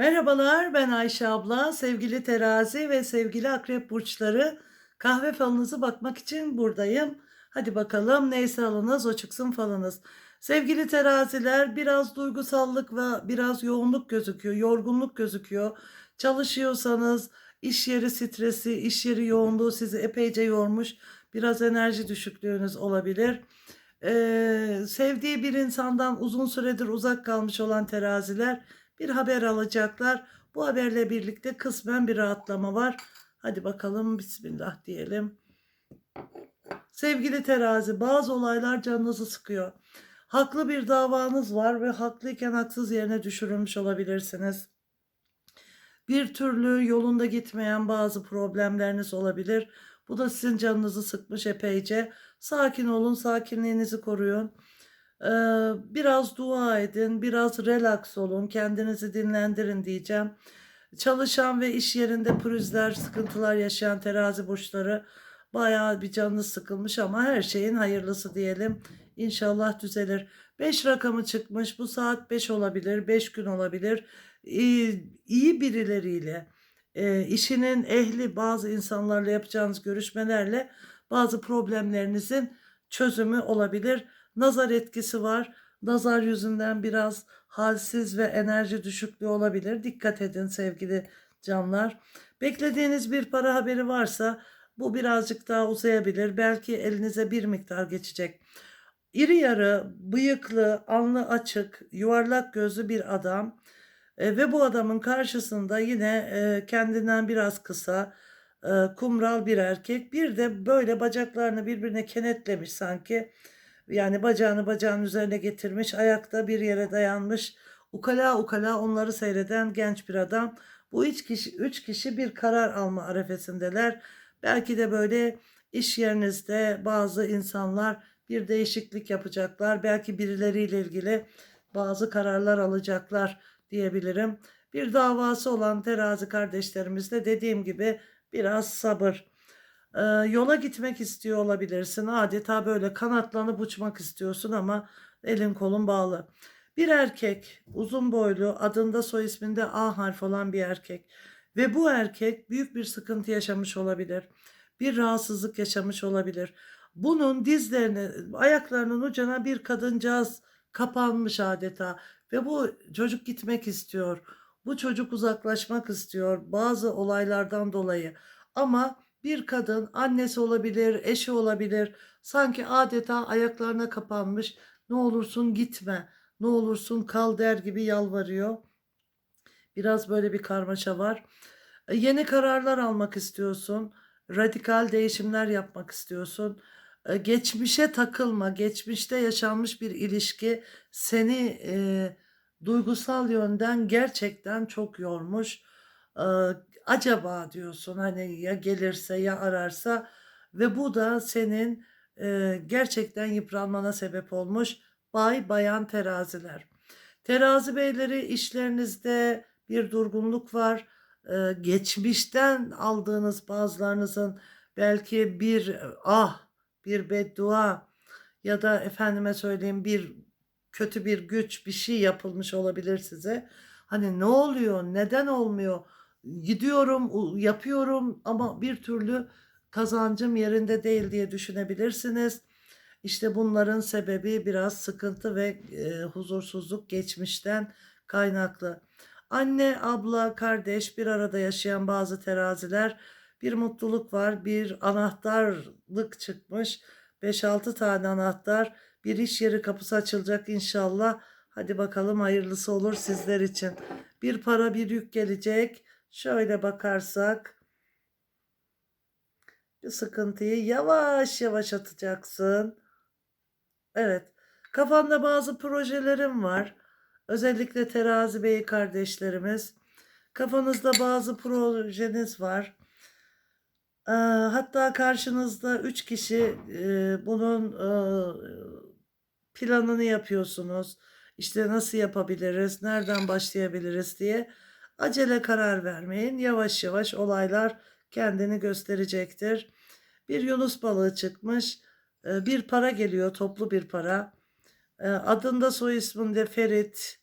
Merhabalar, ben Ayşe abla. Sevgili terazi ve sevgili akrep burçları kahve falınızı bakmak için buradayım. Hadi bakalım neyse alınız o çıksın falınız. Sevgili teraziler biraz duygusallık ve biraz yoğunluk gözüküyor, yorgunluk gözüküyor. Çalışıyorsanız iş yeri stresi, iş yeri yoğunluğu sizi epeyce yormuş. Biraz enerji düşüklüğünüz olabilir. Ee, sevdiği bir insandan uzun süredir uzak kalmış olan teraziler bir haber alacaklar. Bu haberle birlikte kısmen bir rahatlama var. Hadi bakalım bismillah diyelim. Sevgili terazi bazı olaylar canınızı sıkıyor. Haklı bir davanız var ve haklıyken haksız yerine düşürülmüş olabilirsiniz. Bir türlü yolunda gitmeyen bazı problemleriniz olabilir. Bu da sizin canınızı sıkmış epeyce. Sakin olun, sakinliğinizi koruyun. Biraz dua edin, biraz relax olun, kendinizi dinlendirin diyeceğim. Çalışan ve iş yerinde pürüzler, sıkıntılar yaşayan terazi burçları bayağı bir canınız sıkılmış ama her şeyin hayırlısı diyelim. İnşallah düzelir. 5 rakamı çıkmış. Bu saat 5 olabilir, 5 gün olabilir. İyi, iyi birileriyle, e, işinin ehli bazı insanlarla yapacağınız görüşmelerle bazı problemlerinizin çözümü olabilir. Nazar etkisi var. Nazar yüzünden biraz halsiz ve enerji düşüklüğü olabilir. Dikkat edin sevgili canlar. Beklediğiniz bir para haberi varsa bu birazcık daha uzayabilir. Belki elinize bir miktar geçecek. İri yarı, bıyıklı, alnı açık, yuvarlak gözlü bir adam e, ve bu adamın karşısında yine e, kendinden biraz kısa, e, kumral bir erkek. Bir de böyle bacaklarını birbirine kenetlemiş sanki. Yani bacağını bacağının üzerine getirmiş, ayakta bir yere dayanmış. Ukala ukala onları seyreden genç bir adam. Bu üç kişi, üç kişi bir karar alma arefesindeler. Belki de böyle iş yerinizde bazı insanlar bir değişiklik yapacaklar. Belki birileriyle ilgili bazı kararlar alacaklar diyebilirim. Bir davası olan terazi kardeşlerimizde dediğim gibi biraz sabır. Ee, yola gitmek istiyor olabilirsin. Adeta böyle kanatlanıp uçmak istiyorsun ama elin kolun bağlı. Bir erkek, uzun boylu, adında soy isminde A harfi olan bir erkek. Ve bu erkek büyük bir sıkıntı yaşamış olabilir. Bir rahatsızlık yaşamış olabilir. Bunun dizlerine, ayaklarının ucuna bir kadıncağız kapanmış adeta. Ve bu çocuk gitmek istiyor. Bu çocuk uzaklaşmak istiyor bazı olaylardan dolayı. Ama bir kadın annesi olabilir, eşi olabilir. Sanki adeta ayaklarına kapanmış. Ne olursun gitme, ne olursun kal der gibi yalvarıyor. Biraz böyle bir karmaşa var. E, Yeni kararlar almak istiyorsun. Radikal değişimler yapmak istiyorsun. E, Geçmişe takılma. Geçmişte yaşanmış bir ilişki seni e, duygusal yönden gerçekten çok yormuş. E, acaba diyorsun hani ya gelirse ya ararsa ve bu da senin e, gerçekten yıpranmana sebep olmuş. Bay bayan teraziler. Terazi beyleri işlerinizde bir durgunluk var. E, geçmişten aldığınız bazılarınızın belki bir ah, bir beddua ya da efendime söyleyeyim bir kötü bir güç bir şey yapılmış olabilir size. Hani ne oluyor? Neden olmuyor? Gidiyorum, yapıyorum ama bir türlü kazancım yerinde değil diye düşünebilirsiniz. İşte bunların sebebi biraz sıkıntı ve e, huzursuzluk geçmişten kaynaklı. Anne, abla, kardeş bir arada yaşayan bazı teraziler bir mutluluk var, bir anahtarlık çıkmış. 5-6 tane anahtar, bir iş yeri kapısı açılacak inşallah. Hadi bakalım hayırlısı olur sizler için. Bir para, bir yük gelecek. Şöyle bakarsak bir sıkıntıyı yavaş yavaş atacaksın. Evet. Kafanda bazı projelerim var. Özellikle terazi bey kardeşlerimiz. Kafanızda bazı projeniz var. Ee, hatta karşınızda üç kişi e, bunun e, planını yapıyorsunuz. İşte nasıl yapabiliriz, nereden başlayabiliriz diye. Acele karar vermeyin. Yavaş yavaş olaylar kendini gösterecektir. Bir yunus balığı çıkmış. Ee, bir para geliyor, toplu bir para. Ee, adında soy isminde Ferit,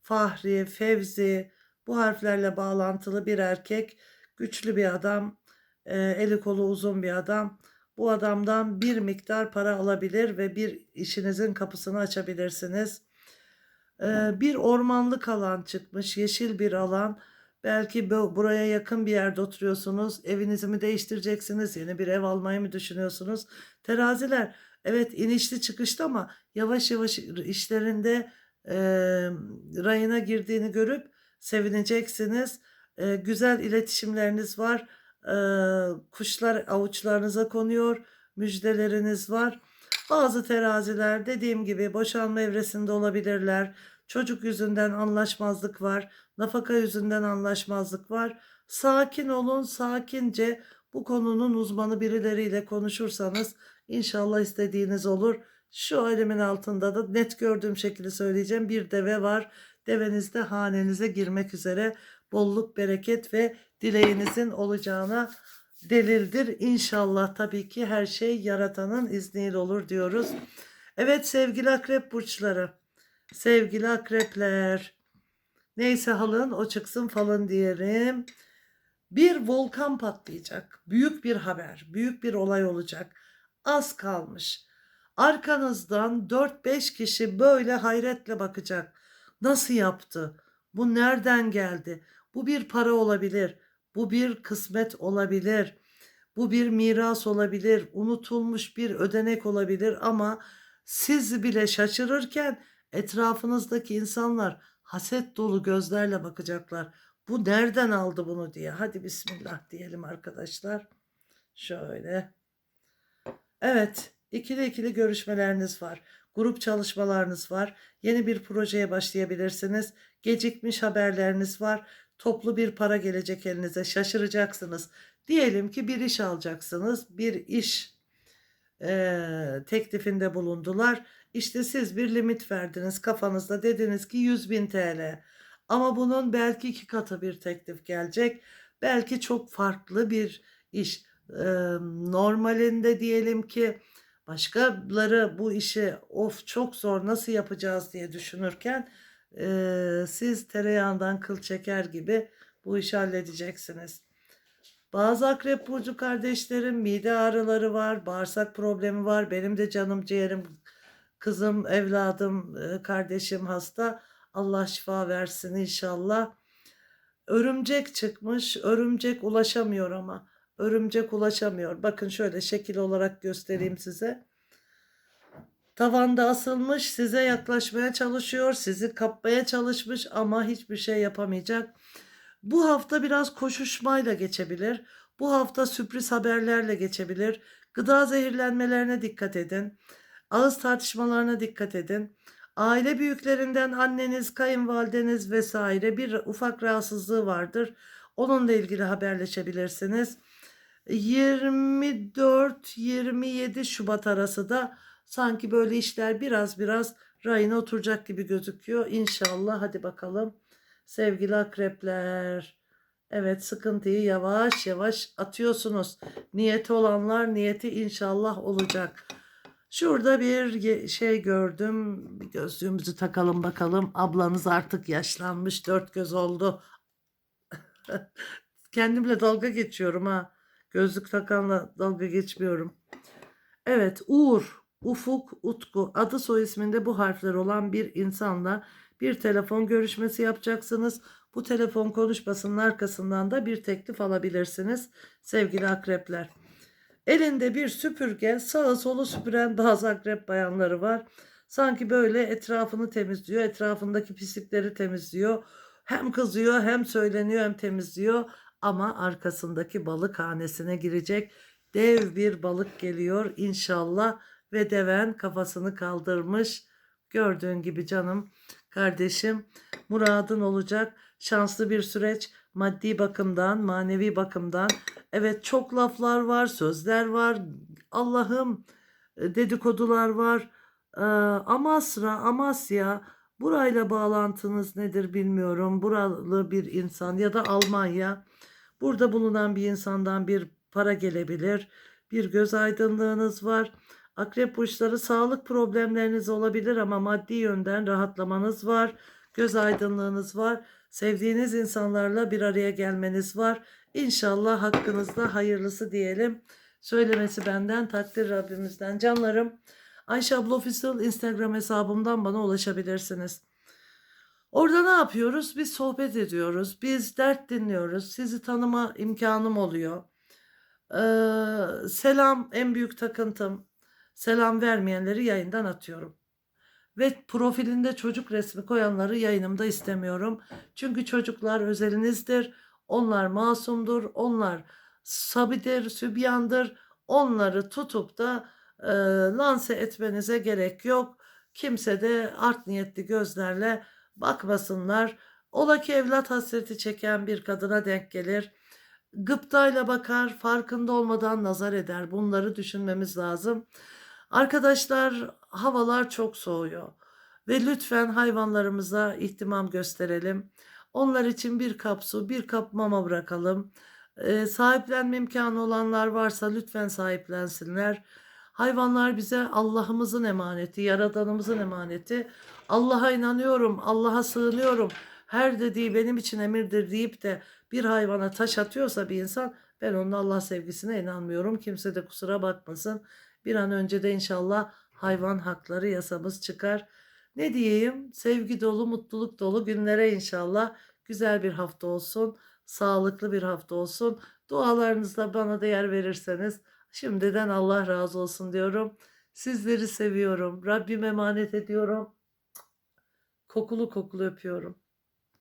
Fahri, Fevzi, Bu harflerle bağlantılı bir erkek, güçlü bir adam, e, eli kolu uzun bir adam. Bu adamdan bir miktar para alabilir ve bir işinizin kapısını açabilirsiniz. E, bir ormanlık alan çıkmış, yeşil bir alan. Belki bu- buraya yakın bir yerde oturuyorsunuz. Evinizi mi değiştireceksiniz? Yeni bir ev almayı mı düşünüyorsunuz? Teraziler, evet inişli çıkışlı ama yavaş yavaş işlerinde e, rayına girdiğini görüp sevineceksiniz. E, güzel iletişimleriniz var. E, kuşlar avuçlarınıza konuyor. Müjdeleriniz var. Bazı teraziler dediğim gibi boşanma evresinde olabilirler. Çocuk yüzünden anlaşmazlık var. Nafaka yüzünden anlaşmazlık var. Sakin olun, sakince bu konunun uzmanı birileriyle konuşursanız inşallah istediğiniz olur. Şu elimin altında da net gördüğüm şekilde söyleyeceğim. Bir deve var. Deveniz de hanenize girmek üzere bolluk, bereket ve dileğinizin olacağına delildir. İnşallah tabii ki her şey yaratanın izniyle olur diyoruz. Evet sevgili akrep burçları, sevgili akrepler. Neyse halın o çıksın falın diyelim. Bir volkan patlayacak. Büyük bir haber, büyük bir olay olacak. Az kalmış. Arkanızdan 4-5 kişi böyle hayretle bakacak. Nasıl yaptı? Bu nereden geldi? Bu bir para olabilir. Bu bir kısmet olabilir. Bu bir miras olabilir. Unutulmuş bir ödenek olabilir ama siz bile şaşırırken etrafınızdaki insanlar haset dolu gözlerle bakacaklar. Bu nereden aldı bunu diye. Hadi bismillah diyelim arkadaşlar. Şöyle. Evet, ikili ikili görüşmeleriniz var. Grup çalışmalarınız var. Yeni bir projeye başlayabilirsiniz. Gecikmiş haberleriniz var. Toplu bir para gelecek elinize. Şaşıracaksınız. Diyelim ki bir iş alacaksınız. Bir iş eee, teklifinde bulundular. İşte siz bir limit verdiniz kafanızda. Dediniz ki 100 bin TL. Ama bunun belki iki katı bir teklif gelecek. Belki çok farklı bir iş. Eee, normalinde diyelim ki başkaları bu işi of çok zor nasıl yapacağız diye düşünürken eee, siz tereyağından kıl çeker gibi bu işi halledeceksiniz. Bazı akrep burcu kardeşlerim mide ağrıları var, bağırsak problemi var. Benim de canım ciğerim, kızım, evladım, e, kardeşim hasta. Allah şifa versin inşallah. Örümcek çıkmış. Örümcek ulaşamıyor ama. Örümcek ulaşamıyor. Bakın şöyle şekil olarak göstereyim size. Tavanda asılmış, size yaklaşmaya çalışıyor, sizi kapmaya çalışmış ama hiçbir şey yapamayacak. Bu hafta biraz koşuşmayla geçebilir. Bu hafta sürpriz haberlerle geçebilir. Gıda zehirlenmelerine dikkat edin. Ağız tartışmalarına dikkat edin. Aile büyüklerinden anneniz, kayınvalideniz vesaire bir ufak rahatsızlığı vardır. Onunla ilgili haberleşebilirsiniz. 24-27 Şubat arası da sanki böyle işler biraz biraz rayına oturacak gibi gözüküyor. İnşallah hadi bakalım sevgili akrepler. Evet sıkıntıyı yavaş yavaş atıyorsunuz. Niyeti olanlar niyeti inşallah olacak. Şurada bir şey gördüm. Bir gözlüğümüzü takalım bakalım. Ablanız artık yaşlanmış. Dört göz oldu. Kendimle dalga geçiyorum ha. Gözlük takanla dalga geçmiyorum. Evet Uğur, Ufuk, Utku adı soy isminde bu harfler olan bir insanla bir telefon görüşmesi yapacaksınız. Bu telefon konuşmasının arkasından da bir teklif alabilirsiniz sevgili akrepler. Elinde bir süpürge sağı solu süpüren bazı akrep bayanları var. Sanki böyle etrafını temizliyor, etrafındaki pislikleri temizliyor. Hem kızıyor hem söyleniyor hem temizliyor ama arkasındaki balık hanesine girecek dev bir balık geliyor inşallah ve deven kafasını kaldırmış. Gördüğün gibi canım kardeşim muradın olacak şanslı bir süreç maddi bakımdan manevi bakımdan evet çok laflar var sözler var. Allah'ım e, dedikodular var. Ee, Amasra Amasya burayla bağlantınız nedir bilmiyorum. Buralı bir insan ya da Almanya. Burada bulunan bir insandan bir para gelebilir. Bir göz aydınlığınız var. Akrep burçları sağlık problemleriniz olabilir ama maddi yönden rahatlamanız var. Göz aydınlığınız var. sevdiğiniz insanlarla bir araya gelmeniz var. İnşallah hakkınızda hayırlısı diyelim. Söylemesi benden, takdir Rabbimizden. Canlarım, Ayşe Abla Official Instagram hesabımdan bana ulaşabilirsiniz. Orada ne yapıyoruz? Biz sohbet ediyoruz. Biz dert dinliyoruz. Sizi tanıma imkanım oluyor. Ee, selam en büyük takıntım. Selam vermeyenleri yayından atıyorum. Ve profilinde çocuk resmi koyanları yayınımda istemiyorum. Çünkü çocuklar özelinizdir. Onlar masumdur. Onlar sabidir, sübyandır. Onları tutup da e, lanse etmenize gerek yok. Kimse de art niyetli gözlerle bakmasınlar. Ola ki evlat hasreti çeken bir kadına denk gelir. Gıptayla bakar, farkında olmadan nazar eder. Bunları düşünmemiz lazım. Arkadaşlar havalar çok soğuyor ve lütfen hayvanlarımıza ihtimam gösterelim. Onlar için bir kap su, bir kap mama bırakalım. Ee, sahiplenme imkanı olanlar varsa lütfen sahiplensinler. Hayvanlar bize Allah'ımızın emaneti, Yaradanımızın emaneti. Allah'a inanıyorum, Allah'a sığınıyorum. Her dediği benim için emirdir deyip de bir hayvana taş atıyorsa bir insan ben onun Allah sevgisine inanmıyorum. Kimse de kusura bakmasın. Bir an önce de inşallah hayvan hakları yasamız çıkar. Ne diyeyim? Sevgi dolu, mutluluk dolu günlere inşallah. Güzel bir hafta olsun. Sağlıklı bir hafta olsun. Dualarınızda bana değer verirseniz şimdiden Allah razı olsun diyorum. Sizleri seviyorum. Rabbim emanet ediyorum. Kokulu kokulu öpüyorum.